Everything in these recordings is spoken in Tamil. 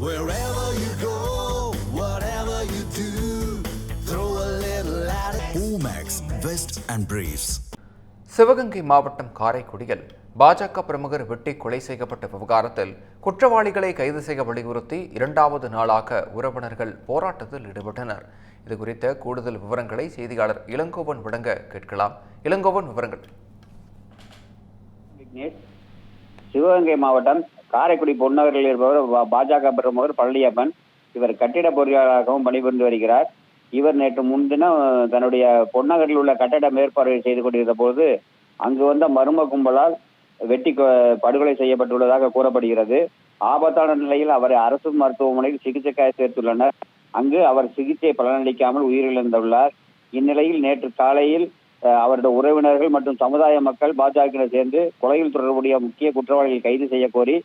Wherever you go, whatever you do, throw a little at it. Omax, Vest and Briefs. Sivaganga மாவட்டம் காரைக்குடியில் பாஜக பிரமுகர் வெட்டி கொலை செய்யப்பட்ட விவகாரத்தில் குற்றவாளிகளை கைது செய்ய வலியுறுத்தி இரண்டாவது நாளாக உறவினர்கள் போராட்டத்தில் ஈடுபட்டனர் இது குறித்த கூடுதல் விவரங்களை செய்தியாளர் இளங்கோவன் வழங்க கேட்கலாம் இளங்கோவன் விவரங்கள் விக்னேஷ் சிவகங்கை மாவட்டம் காரைக்குடி பொன்னகரில் இருப்பவர் பாஜக பிரமுகர் பழனியப்பன். இவர் கட்டிட பொறியாளராகவும் பணிபுரிந்து வருகிறார். இவர் நேற்று முன்தினம் தன்னுடைய பொன்னகரில் உள்ள கட்டட மேற்பார்வை செய்து கொண்டிருந்த போது அங்கு வந்த மர்ம கும்பலால் வெட்டி படுகொலை செய்யப்பட்டுள்ளதாக கூறப்படுகிறது. ஆபத்தான நிலையில் அவரை அரசு மருத்துவமனையில் சிகிச்சைக்காக சேர்த்துள்ளனர். அங்கு அவர் சிகிச்சை பலனளிக்காமல் உயிரிழந்துள்ளார். இந்நிலையில் நேற்று காலையில் அவருடைய உறவினர்கள் மற்றும் சமுதாய மக்கள் பாஜகவினர் சேர்ந்து கொலையில் தொடர்புடைய முக்கிய குற்றவாளிகள் கைது செய்ய கோரி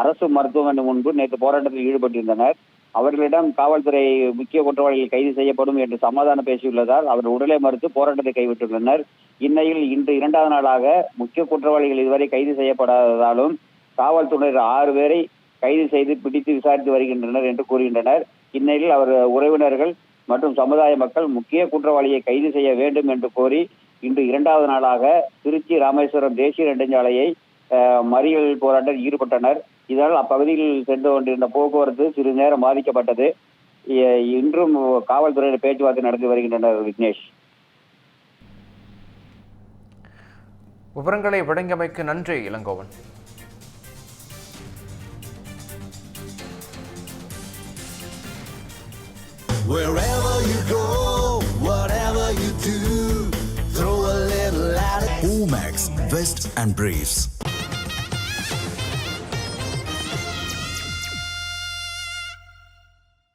அரசு மருத்துவமனை முன்பு நேற்று போராட்டத்தில் ஈடுபட்டிருந்தனர். அவர்களிடம் காவல்துறை முக்கிய குற்றவாளிகள் கைது செய்யப்படும் என்று சமாதானம் பேசியுள்ளதால் அவர் உடலை மறுத்து போராட்டத்தை கைவிட்டுள்ளனர். இந்நிலையில் இன்று இரண்டாவது நாளாக முக்கிய குற்றவாளிகள் இதுவரை கைது செய்யப்படாததாலும் காவல்துறையினர் ஆறு பேரை கைது செய்து பிடித்து விசாரித்து வருகின்றனர் என்று கூறுகின்றனர். இந்நிலையில் அவர் உறவினர்கள் மற்றும் சமுதாய மக்கள் முக்கிய குற்றவாளியை கைது செய்ய வேண்டும் என்று கோரி இன்று இரண்டாவது நாளாக திருச்சி ராமேஸ்வரம் தேசிய நெடுஞ்சாலையை மறியல் போராட்டத்தில் ஈடுபட்டனர் இதனால் அப்பகுதியில் சென்று கொண்டிருந்த போக்குவரத்து சிறிது நேரம் பாதிக்கப்பட்டது இன்றும் காவல்துறையினர் பேச்சுவார்த்தை நடத்தி வருகின்றனர் விக்னேஷ் விவரங்களை வழங்கியமைக்கு நன்றி Elangovan Wherever you go, whatever you do, throw a little at it. Omax, Vest and Briefs.